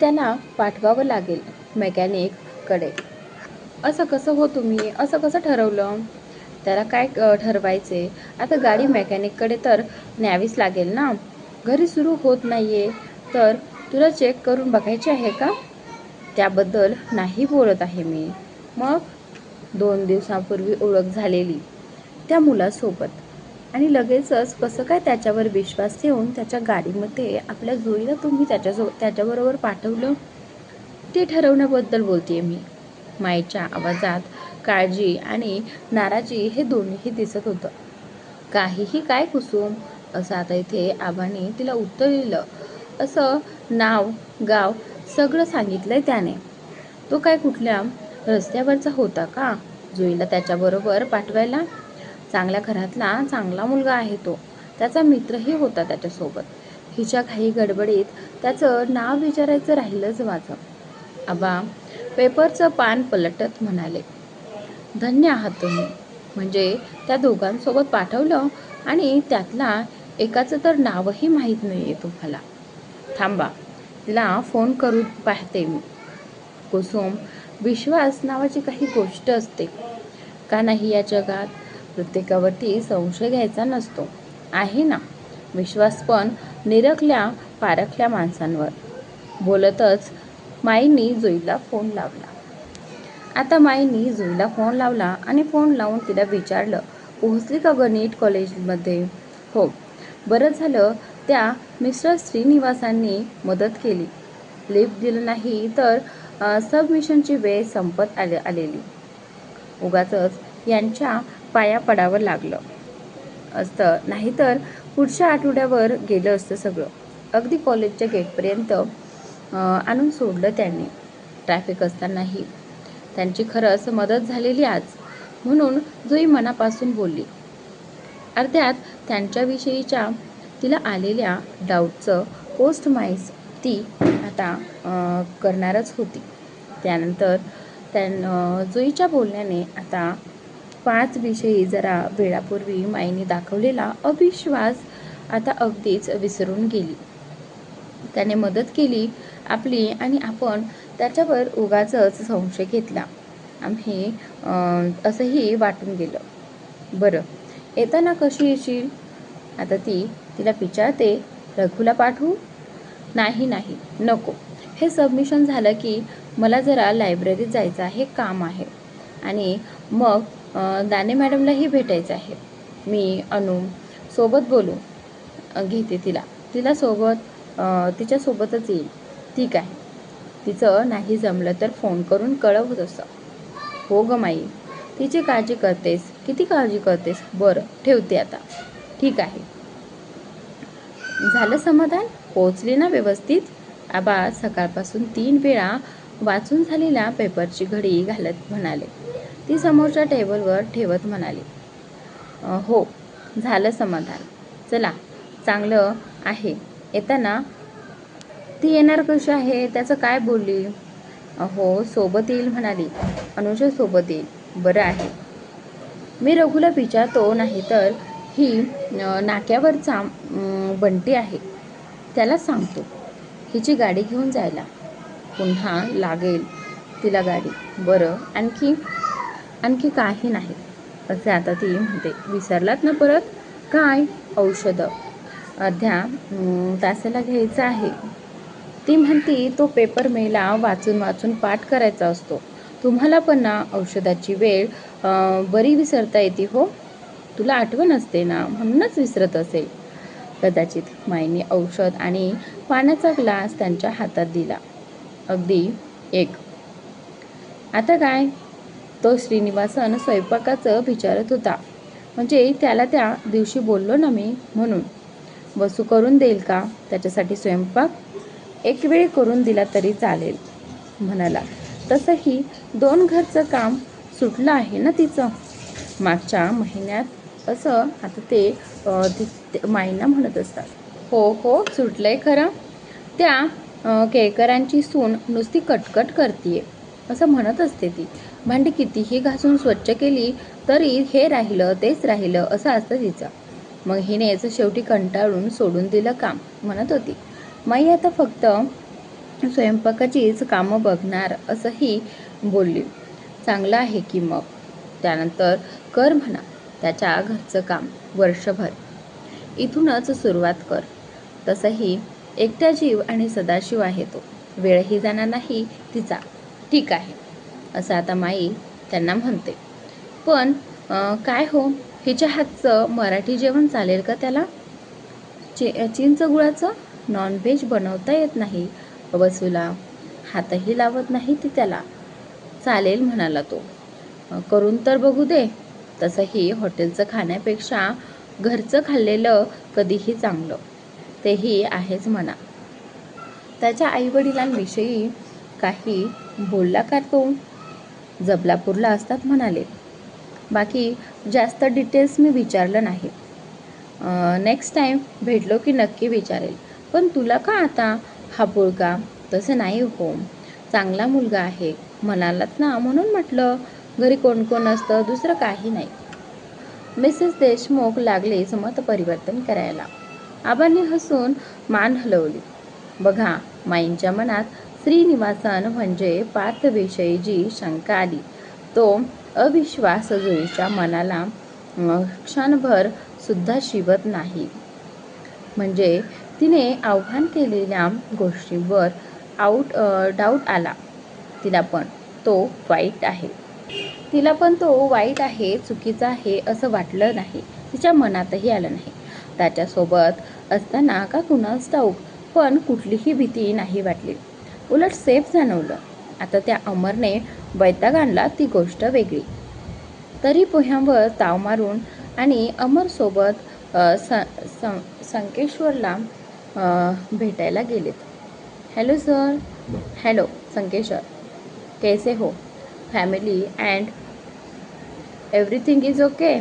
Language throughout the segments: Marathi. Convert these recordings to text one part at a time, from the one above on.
त्यांना पाठवावं लागेल मेकॅनिककडे. असं कसं हो तुम्ही? असं कसं ठरवलं? त्याला काय ठरवायचे? आता गाडी मेकॅनिककडे तर न्यावीच लागेल ना? घरी सुरू होत नाही आहे तर तुला चेक करून बघायचे आहे का? त्याबद्दल नाही बोलत आहे मी. मग दोन दिवसापूर्वी ओळख झालेली त्या मुलासोबत. आणि लगेचच कसं काय त्याच्यावर विश्वास ठेवून त्याच्या गाडीमध्ये आपल्या जोडीला तुम्ही त्याच्यासो त्याच्याबरोबर पाठवलं? ते ठरवण्याबद्दल बोलते मी. माईच्या आवाजात काळजी आणि नाराजी हे दोन्हीही दिसत होतं. काहीही काय कुसुम? असं आता इथे आबाने तिला उत्तर दिलं. असं नाव गाव सगळं सांगितलंय त्याने. तो काय कुठल्या रस्त्यावरचा होता का? जुईला त्याच्याबरोबर पाठवायला? चांगल्या घरातला चांगला मुलगा आहे तो. त्याचा मित्रही होता त्याच्यासोबत. हिच्या काही गडबडीत त्याचं नाव विचारायचं राहिलंच माझं. आबा पेपरचं पान पलटत म्हणाले. धन्य आहात तुम्ही. म्हणजे त्या दोघांसोबत पाठवलं आणि त्यातला एकाचं तर नावही माहीत नाही आहे तुम्हाला. थांबा तिला फोन करू पाहते मी. कुसुम विश्वास नावाची काही गोष्ट असते. का नाही या जगात? प्रत्येकावरती संशय घ्यायचा नसतो. आहे ना? विश्वास पण निरखल्या पारखल्या माणसांवर. बोलतच माईंनी जुईला फोन लावला. आता माईंनी जुईला फोन लावला आणि फोन लावून तिला विचारलं पोहोचली का ग नीट कॉलेजमध्ये? हो. बरं झालं त्या मिस्टर श्रीनिवासांनी मदत केली. लिफ्ट दिलं नाही तर सबमिशनची वेळ संपत आले आलेली. उगाचच यांच्या पाया पडावं लागलं. असतं. नाहीतर पुढच्या आठवड्यावर गेलं असतं सगळं. अगदी कॉलेजच्या गेटपर्यंत आणून सोडलं त्यांनी. ट्रॅफिक असतानाही. त्यांची खरंच मदत झालेली आज. म्हणून जुई मनापासून बोलली. अर्ध्यात त्यांच्याविषयीच्या तिला आलेल्या डाऊटचं पोस्ट माईस ती आता करणारच होती. त्यानंतर त्यां जुईच्या बोलण्याने आता पाच विषयी जरा वेळापूर्वी माईने दाखवलेला अविश्वास आता अगदीच विसरून गेली. त्याने मदत केली आपली आणि आपण त्याच्यावर उगाचच संशय घेतला. आम्ही असंही वाटून गेलं. बरं येताना कशी येशील? आता ती तिला विचारते रघूला पाठवू? नाही नाही नको. हे सबमिशन झालं की मला जरा लायब्ररीत जायचं आहे काम आहे. आणि मग दाने मॅडमलाही भेटायचं आहे. मी अनु सोबत बोलू. घेते तिला. तिला सोबत तिच्यासोबतच येईल. ठीक आहे. तिचं नाही जमलं तर फोन करून कळव असं. हो ग माई. तिची काळजी करतेस. किती काळजी करतेस? बरं ठेवते आता. ठीक आहे. झालं समाधान? पोचली ना व्यवस्थित? आबा सकाळपासून तीन वेळा वाचून झालेल्या पेपरची घडी घालत म्हणाले. ती समोरच्या टेबलवर ठेवत म्हणाली हो झालं समाधान. चला चांगलं आहे. येताना ती येणार कशी आहे? त्याचं काय बोलली? हो सोबत येईल म्हणाली. अनुजा सोबत येईल. बरं आहे. मी रघुला विचारतो नाही तर ही नाक्यावरचा बंटी आहे. त्याला सांगतो. हिची गाडी घेऊन जायला. पुन्हा लागेल तिला गाडी. बरं आणखी आणखी काही नाही असे आता ती म्हणते. विसरलात ना परत? काय? औषधं. अर्ध्या तासाला घ्यायचं आहे. ती म्हणती तो पेपर मेला वाचून वाचून पाठ करायचा असतो. तुम्हाला पण ना औषधाची वेळ बरी विसरता येते हो? तुला आठवण असते ना? म्हणूनच विसरत असेल. कदाचित माईने औषध आणि पाण्याचा ग्लास त्यांच्या हातात दिला. अगदी एक. आता काय? तो श्रीनिवासन स्वयंपाकाचं विचारत होता. म्हणजे त्याला त्या दिवशी बोललो ना मी म्हणून. वसू करून देईल का? त्याच्यासाठी स्वयंपाक? एक वेळ करून दिला तरी चालेल म्हणाला. तसंही दोन घरचं काम सुटलं आहे ना तिचं? मागच्या महिन्यात असं आता ते ते माईंना म्हणत असतात. हो हो सुटलं आहे खरं. त्या केळकरांची सून नुसती कटकट करते असं म्हणत असते ती. भांडी कितीही घासून स्वच्छ केली तरी हे राहिलं तेच राहिलं असं असतं तिचं. मग हिनेच शेवटी कंटाळून सोडून दिलं काम म्हणत होती. माई आता फक्त स्वयंपाकाचीच कामं बघणार असंही बोलली. चांगलं आहे की मग? त्यानंतर कर म्हणा त्याच्या घरचं काम वर्षभर. इथूनच सुरुवात कर. तसंही एकटा जीव आणि सदाशिव आहे तो. वेळही जाणार नाही तिचा. ठीक आहे. असं आता माई त्यांना म्हणते. पण काय हो? हिच्या हातचं मराठी जेवण चालेल का त्याला? चे चिंच गुळाचं नॉनव्हेज बनवता येत नाही. वसूला हातही लावत नाही ती त्याला. चालेल म्हणाला तो. करून तर बघू दे. तसंही हॉटेलचं खाण्यापेक्षा घरचं खाल्लेलं कधीही चांगलं. तेही आहेच म्हणा. त्याच्या आईवडिलांविषयी काही बोलला का तो? जबलापूरला असतात म्हणाले. बाकी जास्त डिटेल्स मी विचारलं नाही. नेक्स्ट टाईम भेटलो की नक्की विचारेल. पण तुला का आता हा पुळका तसं नाही हो? चांगला मुलगा आहे. म्हणालात ना म्हणून म्हटलं घरी कोण कोण असतं दुसरं काही नाही. मिसेस देशमुख लागलेच मत परिवर्तन करायला. आबांनी हसून मान हलवली. बघा माईंच्या मनात श्रीनिवासन म्हणजे पार्थविषयी जी शंका आली. तो अविश्वास जुईच्या मनाला क्षणभर सुद्धा शिवत नाही. म्हणजे तिने आव्हान केलेल्या गोष्टींवर आऊट डाऊट आला. तिला पण तो वाईट आहे. तिला पण तो वाईट आहे चुकीचा आहे असं वाटलं नाही. तिच्या मनातही आलं नाही. त्याच्यासोबत असताना का कुणास ठाऊक पण कुठलीही भीती नाही वाटली. उलट सेफ जाणवलं. आता त्या अमरने वैताग आणला ती गोष्ट वेगळी. तरी पोह्यांवर ताव मारून आणि अमरसोबत स सं संकेश्वरला भेटायला गेलेत. Hello sir. हॅलो संकेश्वर. कैसे हो? Family and everything is okay?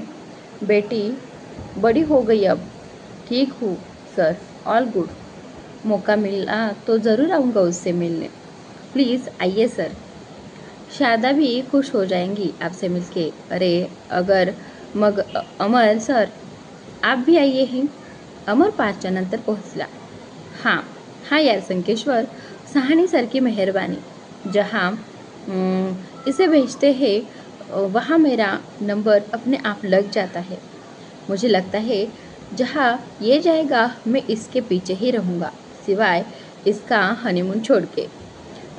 बेटी बड़ी हो गई अब. ठीक हूँ सर. All good. मौका मिला तो ज़रूर आऊँगा उससे मिलने। प्लीज़ आइए सर। शादा भी खुश हो जाएँगी आपसे मिलके। अरे, अगर मग, अमर सर, आप भी आइए ही। अमर पाचच्या नंतर पोहोचला। हाँ हाँ यार संकेश्वर, सहानी सर की मेहरबानी। जहाँ इसे भेजते हैं, वहाँ मेरा नंबर अपने आप लग जाता है। मुझे लगता है, जहाँ ये जाएगा, मैं इसके पीछे ही रहूँगा। सिवाय इसका हनीमून छोडके.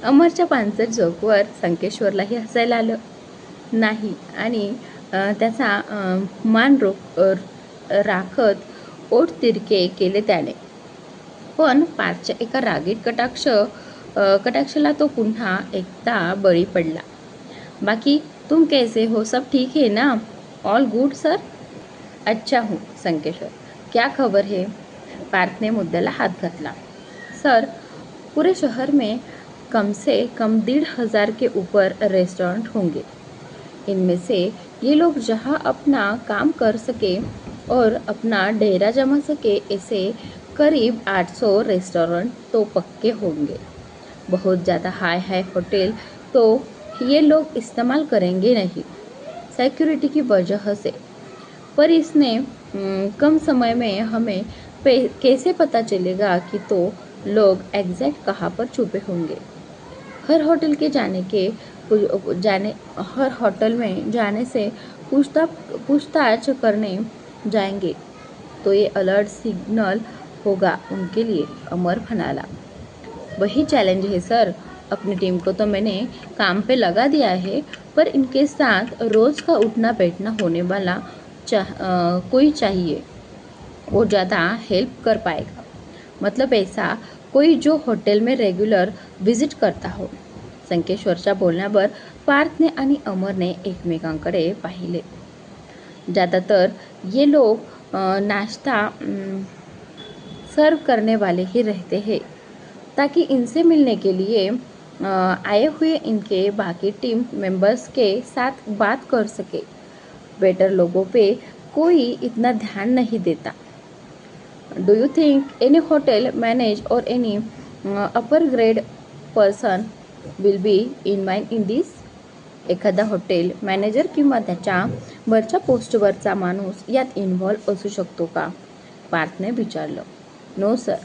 अमरच्या पानसट जोकवर संकेश्वरलाही हसायला आलं. नाही आणि त्याचा मान रोक राखत ओठ तिरके केले त्याने. पण पारच्या एका रागीट कटाक्ष कटाक्षला तो पुन्हा एकदा बळी पडला. बाकी तुम कैसे हो? सब ठीक है ना? ऑल गुड सर अच्छा हूँ संकेश्वर. क्या खबर है? पार्थने मुद्द्याला हात घातला. सर, पूरे शहर में कम से कम डेढ़ हज़ार के ऊपर रेस्टोरेंट होंगे। इनमें से ये लोग जहाँ अपना काम कर सके और अपना डेरा जमा सके, ऐसे करीब 800 रेस्टोरेंट तो पक्के होंगे। बहुत ज़्यादा हाई हाई होटल तो ये लोग इस्तेमाल करेंगे नहीं, सिक्योरिटी की वजह से। पर इसने कम समय में हमें कैसे पता चलेगा कि तो लोग एग्जैक्ट कहाँ पर छुपे होंगे। हर होटल के जाने के जाने, हर होटल में जाने से पूछताछ पूछताछ करने जाएँगे तो ये अलर्ट सिग्नल होगा उनके लिए, अमर फनाला। वही चैलेंज है सर। अपनी टीम को तो मैंने काम पे लगा दिया है, पर इनके साथ रोज़ का उठना बैठना होने वाला चाह कोई चाहिए, वो ज़्यादा हेल्प कर पाएगा। मतलब ऐसा कोई जो होटल में रेग्युलर विज़िट करता हो. संकेश्वरच्या बोलण्यावर पार्थने आणि अमरने एकमेकांकडे पाहिले. ज़्यादातर ये लोग नाश्ता सर्व करने वाले ही रहते हैं. ताकि इनसे मिलने के लिए आए हुए इनके बाकी टीम मेंबर्स के साथ बात कर सके. वेटर लोगों पे कोई इतना ध्यान नहीं देता. Do you think any hotel manage or any upper grade person will be in mind in this एखादा हॉटेल मॅनेजर किंवा त्याच्या वरच्या पोस्टवरचा माणूस यात इन्व्हॉल्व असू शकतो का? पार्थने विचारलं. नो सर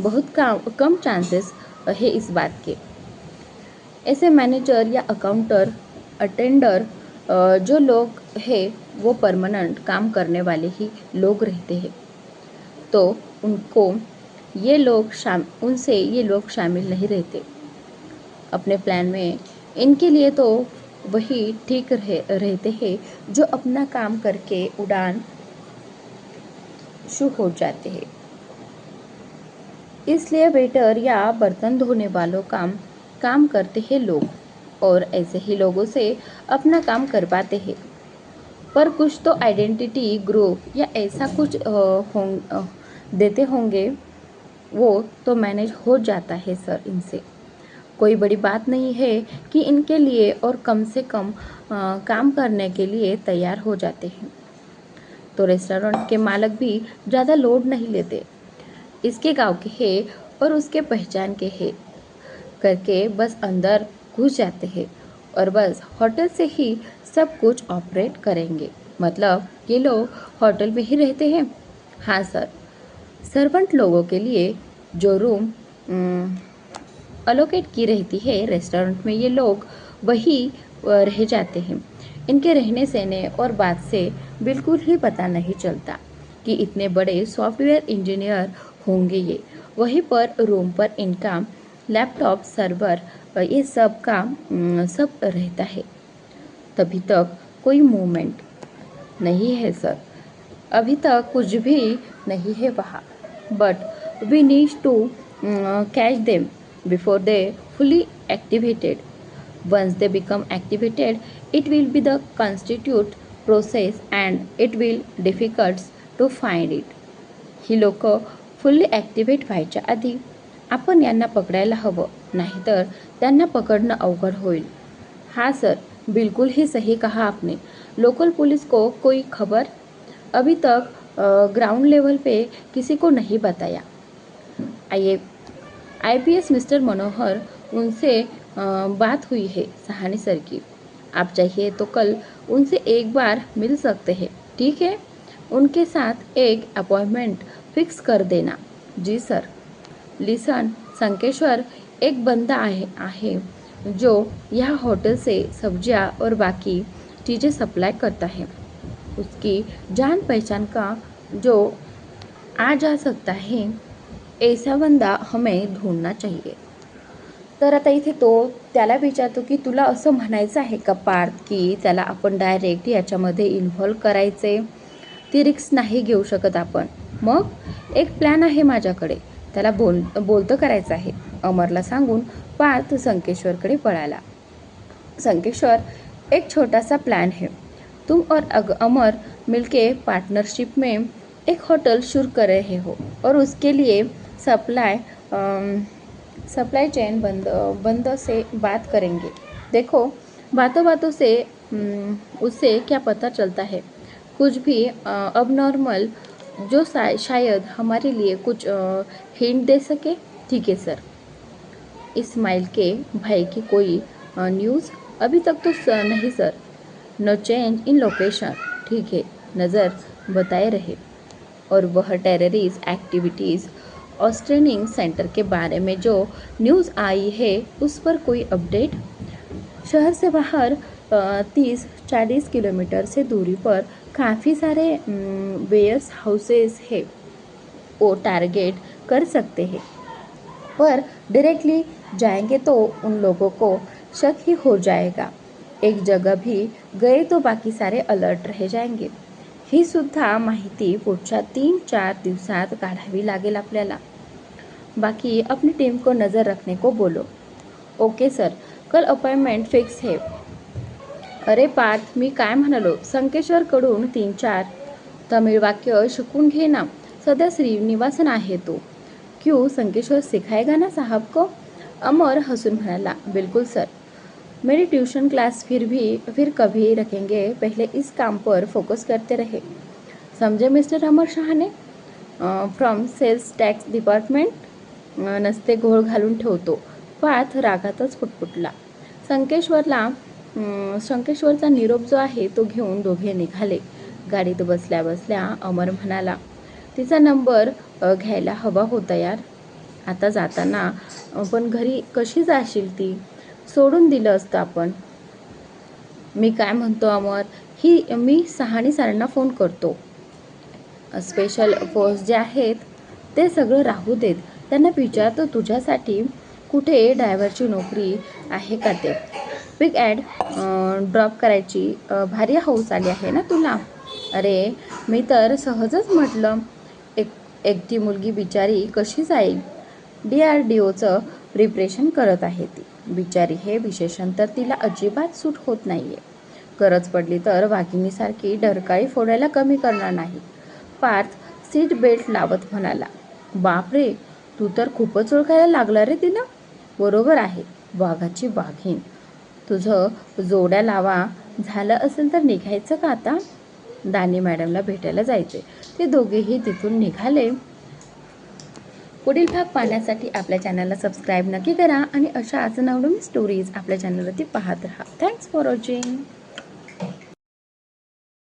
बहुत काम कम चान्सेस हे इस बात के. ऐसे मैनेजर या अकाउंटर अटेंडर जो लोग है वो परमानेंट काम करने वाले ही लोग रहते हैं. तो उनको ये लोग शाम उनसे ये लोग शामिल नहीं रहते। अपने प्लान में इनके लिए तो वही ठीक रह, रहते हैं जो अपना काम करके उड़ान शुरू हो जाते हैं। इसलिए वेटर या बर्तन धोने वालों काम काम करते हैं लोग और ऐसे ही लोगों से अपना काम कर पाते हैं। पर कुछ तो आइडेंटिटी ग्रुप या ऐसा कुछ हों देते होंगे वो तो मैनेज हो जाता है सर इनसे। कोई बड़ी बात नहीं है कि इनके लिए और कम से कम अ, काम करने के लिए तैयार हो जाते हैं। तो रेस्टोरेंट के मालक भी ज़्यादा लोड नहीं लेते। इसके गाँव के है और उसके पहचान के है। करके बस अंदर घुस जाते हैं और बस होटल से ही सब कुछ ऑपरेट करेंगे। मतलब ये लोग होटल में ही रहते हैं? हाँ सर। सर्वेंट लोगों के लिए जो रूम अलोकेट की रहती है रेस्टोरेंट में, ये लोग वही रह जाते हैं। इनके रहने सहने और बात से बिल्कुल ही पता नहीं चलता कि इतने बड़े सॉफ्टवेयर इंजीनियर होंगे ये। वहीं पर रूम पर इनका लैपटॉप सर्वर ये सब का सब रहता है। तभी तक कोई मूवमेंट नहीं है सर अभी तक कुछ भी नहीं है वहाँ। But we need to catch them before they fully activated. Once they become activated it will be the constitute process and it will difficult to find it. ही लोक फुल्ली ॲक्टिवेट व्हायच्या आधी आपण यांना पकडायला हवं नाहीतर त्यांना पकडणं अवघड होईल. हाँ सर बिल्कुल ही सही कहा आपने. लोकल पुलिस को कोई खबर? अभी तक ग्राउंड लेवल पे किसी को नहीं बताया। आइए आईपीएस मिस्टर मनोहर उनसे बात हुई है सहानी सर की। आप चाहिए तो कल उनसे एक बार मिल सकते हैं, ठीक है? उनके साथ एक अपॉइंटमेंट फिक्स कर देना। जी सर। लिसन, संकेश्वर, एक बंदा आहे आहे जो यह होटल से सब्ज़ियाँ और बाकी चीज़ें सप्लाई करता है। उसकी जान पहचान का जो आ जा सकता है ऐसा बंदा हमें ढूंढना चाहिए। तर आता इथे तो त्याला विचारतो की तुला असं म्हणायचं आहे का पार्थ की त्याला आपण डायरेक्ट याच्यामध्ये इन्व्हॉल्व करायचे? ती रिक्स नाही घेऊ शकत आपण. मग एक प्लॅन आहे माझ्याकडे. त्याला बोल बोलतं करायचं आहे. अमरला सांगून पार्थ संकेश्वरकडे पळाला. संकेश्वर एक छोटासा प्लॅन आहे. तुम और अमर मिलके पार्टनरशिप में एक होटल शुरू कर रहे हो और उसके लिए सप्लाई सप्लाई चेन बंद बंद से बात करेंगे। देखो, बातों बातों से उससे क्या पता चलता है। कुछ भी अब नॉर्मल जो शायद हमारे लिए कुछ हिंट दे सके। ठीक है सर इस्माइल के भाई की कोई न्यूज़ अभी तक तो नहीं sir no change in location. ठीक है, नज़र बताए रहे। और वह टेररिस्ट एक्टिविटीज़ और ट्रेनिंग सेंटर के बारे में जो न्यूज़ आई है, उस पर कोई अपडेट शहर से बाहर तीस, चालीस किलोमीटर से दूरी पर काफ़ी सारे वेयर्स हाउसेस है। वो टारगेट कर सकते हैं। पर डायरेक्टली जाएँगे तो उन लोगों को शक ही हो जाएगा। एक जगह भी गए तो बाकी सारे अलर्ट रह जाएंगे. ही सुद्धा माहिती पुढच्या तीन चार दिवसात काढावी लागेल आपल्याला. बाकी अपनी टीम को नज़र रखने को बोलो. ओके सर कल अपॉइंटमेंट फिक्स है. अरे पार्थ मी काय म्हणालो? संकेश्वरकडून तीन चार. तमिळ वाक्य शिकून घे ना. सध्या श्रीनिवासन आहे तो. क्यू संकेश्वर सिखाएगा ना साहब को? अमर हसून म्हणाला बिलकुल सर मेरी ट्यूशन क्लास फिर भी फिर कभी रखेंगे। पहले इस काम पर फोकस करते रहे। समझे mister Amar Shahane from sales tax department नसते घोळ घालून ठेवतो. पाथ रागातच फुटफुटला संकेश्वरला संकेश्वरचा निरोप जो आहे तो घेऊन दोघे निघाले. गाडीत बसल्या बसल्या अमर म्हणाला तिचा नंबर घ्यायला हवा होता यार. आता जाताना पण घरी कशी जाशील ती? सोडून दिलं असतं आपण. मी काय म्हणतो अमर? ही मी सहानी सरांना फोन करतो. स्पेशल फोर्स जे आहेत ते सगळं राहू देत. त्यांना विचारतो तुझ्यासाठी कुठे ड्रायव्हरची नोकरी आहे का ते? पिक ॲड ड्रॉप करायची. भारी हौस आली आहे ना तुला? अरे मी तर सहजच म्हटलं. एक एकटी मुलगी बिचारी कशी जाईल? डी आर डी ओचं प्रिपरेशन करत आहे ती. बिचारी हे विशेषण तर तिला अजिबात सूट होत नाही आहे गरज पडली तर वाघिणीसारखी डरकाळी फोडायला कमी करणार नाही. पार्थ सीट बेल्ट लावत म्हणाला बापरे तू तर खूपच ओळखायला लागला रे तिला बरोबर आहे वाघाची वाघीण. तुझं जोड्या लावा. झालं असेल तर निघायचं का आता? दानी मॅडमला भेटायला जायचे. ते दोघेही तिथून निघाले. पुढील भाग पाहण्यासाठी आपल्या चॅनलला सबस्क्राईब नक्की करा आणि अशाच नवनवीन स्टोरीज आपल्या चॅनलवरती पाहत राहा. Thanks for watching